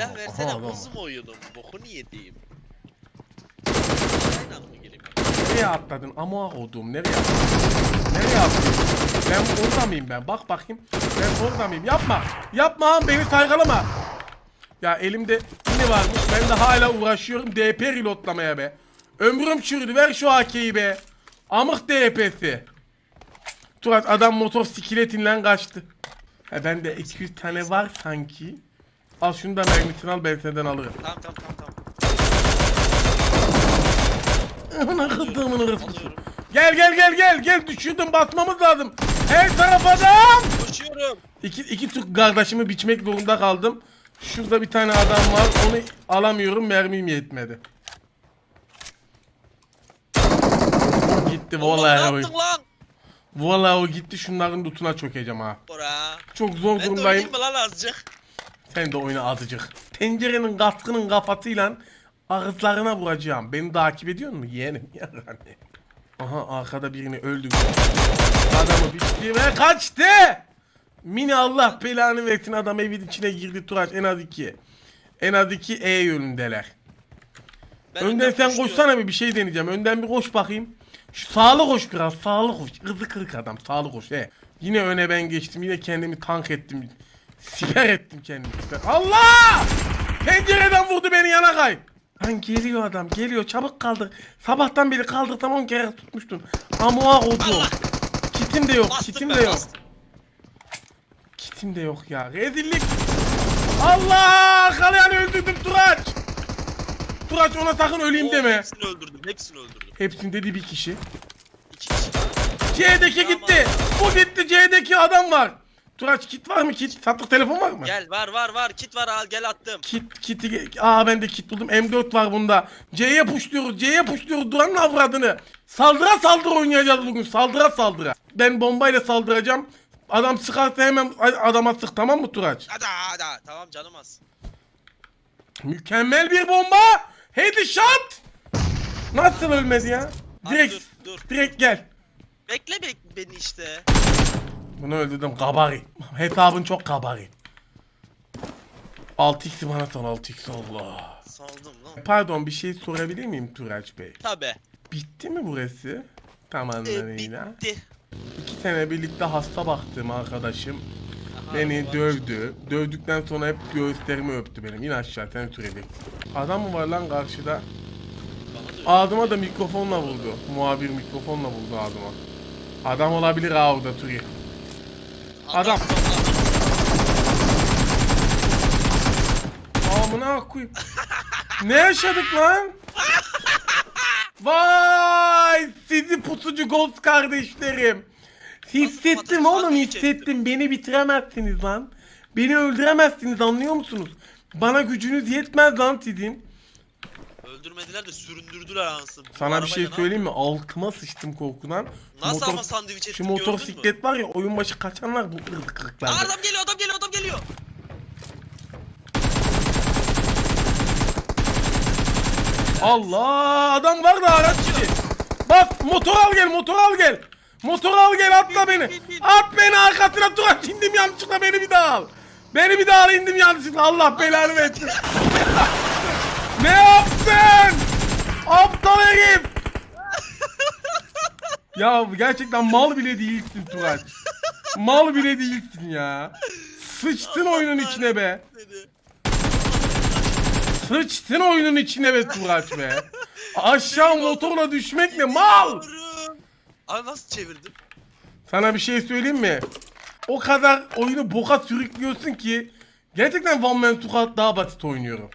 Ya versene adam var. kızım oyunum. Bokunu yediğim. Aynen mı geleyim? Nereye atladın? Ama kodum nereye atladın? Nereye atladın? Ben orada mıyım ben? Bak bakayım. Ben orada mıyım? Yapma. Yapma beni saygılama. Ya elimde ne varmış? Ben de hala uğraşıyorum DP reloadlamaya be. Ömrüm çürüdü. Ver şu AK'yi be. Amık DP'si. Turat adam motor sikiletinden kaçtı. Ha bende 200 tane var sanki. Al şunu da mermisini al ben senden alırım. Tamam tamam tamam tamam. Ana kızdığımın ırısısı. Alıyorum. Gel gel gel gel gel düşürdüm basmamız lazım. Her taraf adam. Koşuyorum. İki, iki Türk kardeşimi biçmek zorunda kaldım. Şurada bir tane adam var onu alamıyorum mermim yetmedi. Gitti Allah, vallahi ne o. yaptın lan? Vallahi o gitti şunların lootuna çökeceğim ha. Bora. Çok zor Ben de durumdayım. oynayayım mı lan azıcık? Sen de oyna azıcık. Tencerenin kaskının kafasıyla ağızlarına vuracağım. Beni takip ediyor musun yeğenim? Yani. Aha arkada birini öldürdü. Adamı biçti ve kaçtı. Mini Allah belanı versin adam evin içine girdi Turaç en az iki. En az iki E yönündeler. Ben Önden sen koşsana bir bir şey deneyeceğim. Önden bir koş bakayım. Şu sağlı koş biraz sağlı koş. Hızlı kırık adam sağlı koş he. Yine öne ben geçtim yine kendimi tank ettim. Siper ettim kendimi. siper. Allah! Pencereden vurdu beni yana kay. Lan geliyor adam geliyor çabuk kaldır. Sabahtan beri kaldırsam 10 kere tutmuştun. Kodu. Allah! Kitim de yok Bastım kitim ben, de yok. bastım. Kitim de yok ya. Rezillik. Allah! Arkalayanı öldürdüm Turaç. Turaç ona sakın öleyim Oo, deme. Hepsini öldürdüm. Hepsini öldürdüm. Hepsinde dedi bir kişi. İki kişi. C'deki Tamam. gitti. Bu gitti. C'deki adam var. Turaç kit var mı kit? Sattık telefon var mı? Gel var var var. Kit var al gel attım. Kit kiti aa ben de kit buldum. M4 var bunda. C'ye puşluyoruz. C'ye puşluyoruz. Duranın avradını. Saldıra saldıra oynayacağız bugün. Saldıra saldıra. Ben bombayla saldıracağım. Adam sıkarsa hemen adama sık tamam mı Turaç? Hadi hadi. Tamam canım az. Mükemmel bir bomba. Headshot. Nasıl ölmedi ya? Direkt dur, dur. direkt gel. Bekle bek beni işte. Bunu öldürdüm kabari. Hesabın çok kabari. 6x bana son 6x Allah. Saldım lan. Pardon bir şey sorabilir miyim Turaç Bey? Tabi. Bitti mi burası? Tam anlamıyla. bitti. İki sene birlikte hasta baktığım arkadaşım Aha, beni ulan. dövdü. Dövdükten sonra hep göğüslerimi öptü benim. İn aşağı sen süreceksin. Adam mı var lan karşıda? Ağzıma da mikrofonla vurdu. Muhabir mikrofonla vurdu ağzıma. Adam olabilir ha orada Turi. Adam. Amına koyayım. ne yaşadık lan? Vay sizi pusucu ghost kardeşlerim. Hissettim oğlum hissettim. Beni bitiremezsiniz lan. Beni öldüremezsiniz anlıyor musunuz? Bana gücünüz yetmez lan sizin. Öldürmediler de süründürdüler anasını. Bu Sana bir şey arabayla ne söyleyeyim mi? Altıma sıçtım korkudan. Nasıl Motor- ama sandviç ettim Şu gördün mü? motosiklet var ya oyun başı kaçanlar bu Aa, kırıklar. adam geliyor adam geliyor adam geliyor. Allah adam var da araç ki. Bak motor al gel motor al gel. Motor al gel atla beni. At beni arkasına dur indim yanlışlıkla beni bir daha al. Beni bir daha al indim yanlışlıkla Allah belanı versin. ne yaptın? Aptal herif. ya gerçekten mal bile değilsin Turaç. Mal bile değilsin ya. Sıçtın oyunun içine be. Sıçtın oyunun içine be Turaç be. Aşağı motorla düşmek ne mal. Abi nasıl çevirdim? Sana bir şey söyleyeyim mi? O kadar oyunu boka sürüklüyorsun ki gerçekten One Man Squad daha basit oynuyorum.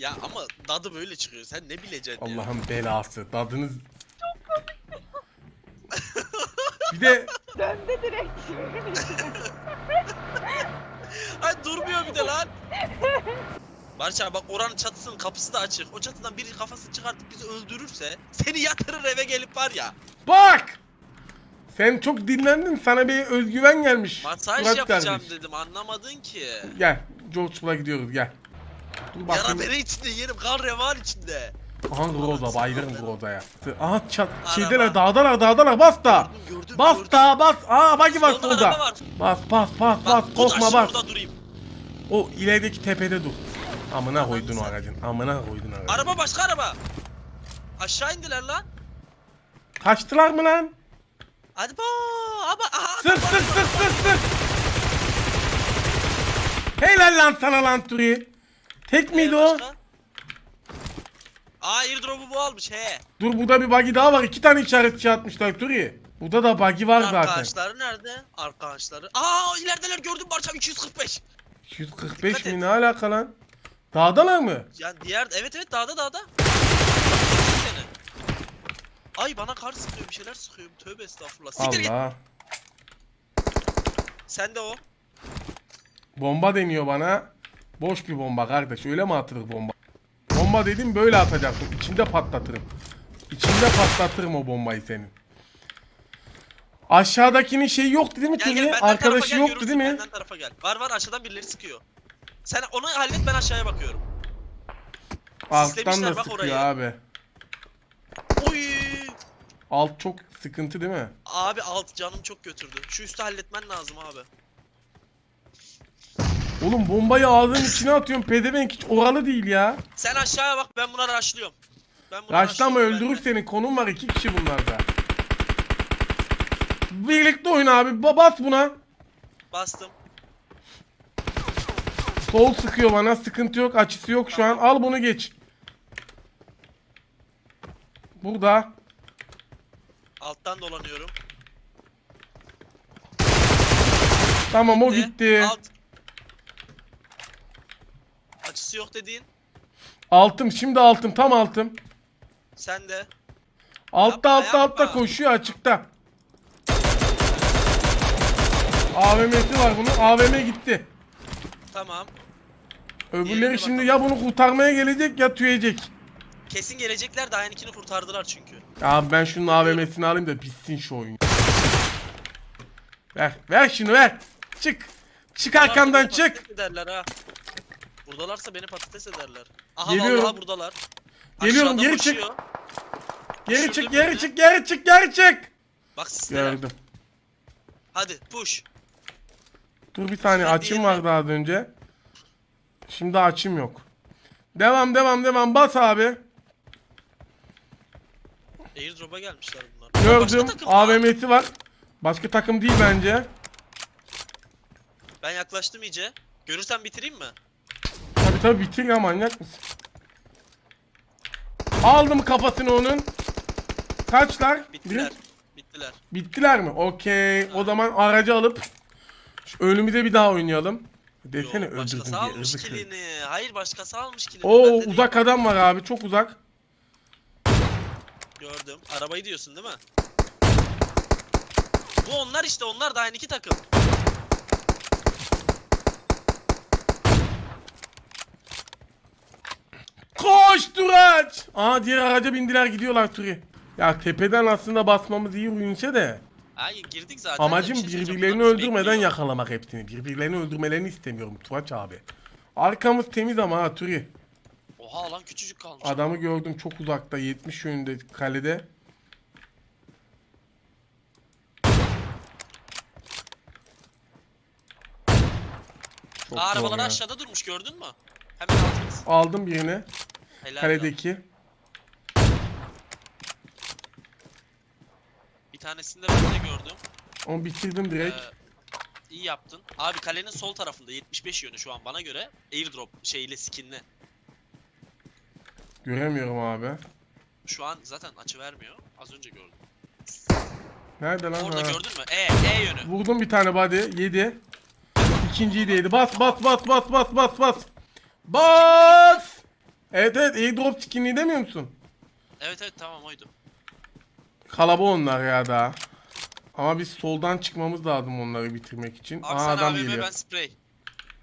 Ya ama dadı böyle çıkıyor. Sen ne bileceksin ya? Allah'ın belası. Tadınız... bir de Döndü direkt. Ay durmuyor bir de lan. Barış abi bak oranın çatısının kapısı da açık. O çatıdan biri kafasını çıkartıp bizi öldürürse seni yatırır eve gelip var ya. bak! Sen çok dinlendin. Sana bir özgüven gelmiş. Masaj Murat yapacağım kardeş. dedim anlamadın ki. Gel. George'la gidiyoruz gel. Dur Yara bere içinde yerim kan revan içinde. Aha Groza bayılırım Groza'ya. Aha çat şeydeler dağdalar dağdalar bas da. Gördüm, gördüm, Bas gördüm. da bas. Aa bagi bas var. Bas bas bas bas korkma bas. orada. O ilerideki tepede dur. Amına koydun o aracın. Amına koydun aracın. Araba başka araba. Aşağı indiler lan. Kaçtılar mı lan? Hadi bo. Ama aha. Sık sık sık sık sık. Helal lan sana lan Turi. Tek miydi o? Başka? Aa airdrop'u bu almış he. Dur burada bir buggy daha var. İki tane işaretçi atmışlar Turi. Burada da buggy var zaten. Arkadaşları nerede? Arkadaşları. Aa ilerideler gördüm Barçam 245. 245 Dikkat mi et. ne alaka lan? Dağdalar mı? Yani diğer evet evet dağda dağda. Seni. Ay bana kar sıkıyor bir şeyler sıkıyor. Tövbe estağfurullah. Siktir git. Allah. Sen de o. Bomba deniyor bana. Boş bir bomba kardeş. Öyle mi atılır bomba? Bomba dedim böyle atacaktım. İçinde patlatırım. İçinde patlatırım o bombayı senin. Aşağıdakinin şeyi yoktu değil mi Gel benden tarafa Arkadaşı gel yoktu değil mi? Benden tarafa gel. Var var aşağıdan birileri sıkıyor. Sen onu hallet ben aşağıya bakıyorum. Alttan da bak sıkıyor orayı. abi. Oy! Alt çok sıkıntı değil mi? Abi alt canım çok götürdü. Şu üstü halletmen lazım abi. Oğlum bombayı ağzının içine atıyorum. Pedevenk hiç oralı değil ya. Sen aşağıya bak ben buna rushlıyorum. Ben Raşlama öldürür ben de. seni. Konum var iki kişi bunlarda. Birlikte oyun abi. Ba- Bas buna. Bastım. Sol sıkıyor bana. Sıkıntı yok. Açısı yok şu an. Al bunu geç. Burada. Alttan dolanıyorum. Tamam o Gitti. gitti. Alt. Açısı yok dediğin. Altım. Şimdi altım. Tam altım. Sen de. Altta Yapma, altta altta yapma. koşuyor açıkta. AVM'si var bunun. AVM gitti. Tamam. Öbürleri Diğerine şimdi bakalım. ya bunu kurtarmaya gelecek ya tüyecek. Kesin gelecekler daha ikini kurtardılar çünkü. Ya ben şunun AVM'sini alayım da bitsin şu oyun. Ver. Ver şunu ver. Çık. Çık arkamdan çık. Ederler ha. Buradalarsa beni patates ederler. Aha Geliyorum. vallahi buradalar. Geliyorum, Aşağıda geri çık. koşuyor. Geri çık geri tane. çık geri çık geri çık. Bak sisteler. Gördüm. Hadi push. Dur bir saniye Ben açım var daha az önce. Şimdi açım yok. Devam devam devam bas abi. Airdrop'a gelmişler bunlar. Başka Gördüm. takım var. AVM'si var. Başka takım değil bence. Ben yaklaştım iyice. Görürsen bitireyim mi? Tabi tabi bitir ya manyak mısın? Aldım kafasını onun. Kaçlar? Bittiler. Bittiler. Bittiler mi? Okey. O zaman aracı alıp şu önümüze bir daha oynayalım. Desene Yo, öldürdüm başkası diye. almış kilini. Hayır başkası almış kilini. Oo Ben de değil. uzak adam var abi çok uzak. Gördüm. Arabayı diyorsun değil mi? Bu onlar işte onlar da aynı iki takım. Koş Turaç! Aa diğer araca bindiler gidiyorlar Turi. Ya tepeden aslında basmamız iyi oyunsa de. Hayır girdik zaten. de Amacım bir şey birbirlerini bizi öldürmeden bekliyor. yakalamak hepsini. Birbirlerini öldürmelerini istemiyorum Turaç abi. Arkamız temiz ama ha Turi. Oha lan küçücük kalmış. Adamı gördüm çok uzakta 70 yönünde kalede. Çok Aa, zor arabaları ya. aşağıda durmuş gördün mü? Hemen altımız. Aldım birini Helal kaledeki. Bir tanesini de ben de gördüm. Onu bitirdim direkt. Ee, iyi yaptın. Abi kalenin sol tarafında 75 yönü şu an bana göre. Airdrop şeyli skinli. Göremiyorum abi. Şu an zaten açı vermiyor. Az önce gördüm. Nerede lan? Orada Ha. gördün mü? E, E yönü. Vurdum bir tane body. Yedi. İkinciyi de yedi. Bas bas bas bas bas bas bas. Bas! Evet evet airdrop skinliği demiyor musun? Evet evet tamam oydu. Kalaba onlar ya daha. Ama biz soldan çıkmamız lazım onları bitirmek için. Aa Aksan adam AVM geliyor. ben sprey.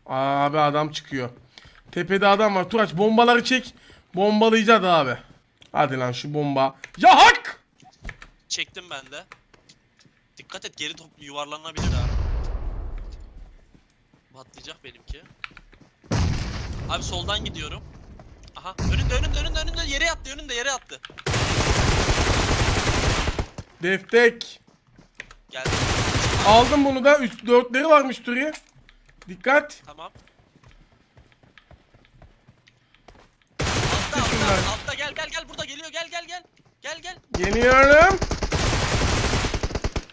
Aa, abi adam çıkıyor. Tepede adam var. Turaç bombaları çek. Bombalayacağız abi. Hadi lan şu bomba. Ya hak! Çektim ben de. Dikkat et geri top yuvarlanabilir ha. Patlayacak benimki. Abi soldan gidiyorum. Aha önünde önünde önünde önünde yere yattı önünde yere yattı. Deftek. Geldi. Aldım bunu da. Üst dörtleri varmış Turi. Dikkat. Tamam. Altta altta, altta gel gel gel burada geliyor gel gel gel. Gel gel. Yeniyorum.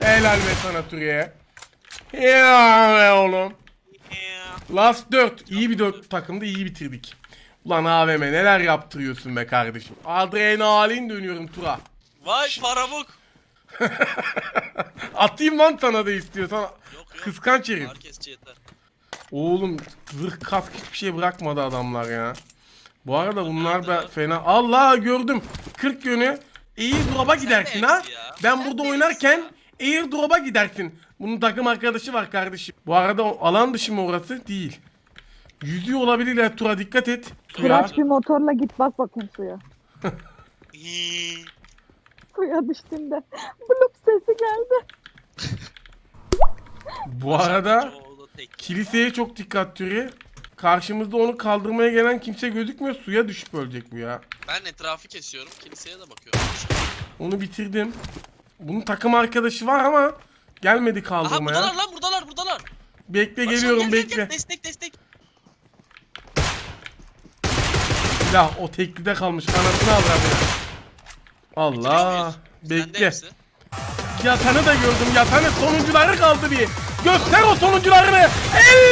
Helal be sana Turi'ye. Ya oğlum. Ee. Last 4. İyi bir 4 takımda iyi bitirdik. Ulan AVM neler yaptırıyorsun be kardeşim. Adrenalin dönüyorum Tura. Vay paramuk. Atayım lan sana da istiyorsan. Yok yok. Kıskanç herif. Herkesçi yeter. Oğlum zırh kask hiçbir şey bırakmadı adamlar ya. Bu arada bunlar da fena. Allah gördüm. 40 yönü airdrop'a gidersin ha. Ben Sen burada oynarken airdrop'a gidersin. Bunun takım arkadaşı var kardeşim. Bu arada alan dışı mı orası? Değil. Yüzüyor olabilirler Tura dikkat et. Suya. Kıraç bir motorla git bak bakayım suya. Hii. Suya düştüğünde blup sesi geldi. Bu arada tek. kiliseye çok dikkat Turi. Karşımızda onu kaldırmaya gelen kimse gözükmüyor. Suya düşüp ölecek bu ya. Ben etrafı kesiyorum. Kiliseye de bakıyorum. Onu bitirdim. Bunun takım arkadaşı var ama gelmedi Aha kaldırmaya. buradalar lan buradalar buradalar. Bekle Bak, geliyorum gel, gel, bekle. gel. Destek Ya o teklide kalmış kanatını al abi. Allah. Bekle. Yatanı da gördüm yatanı sonuncuları kaldı bir. Göster o sonuncularını. El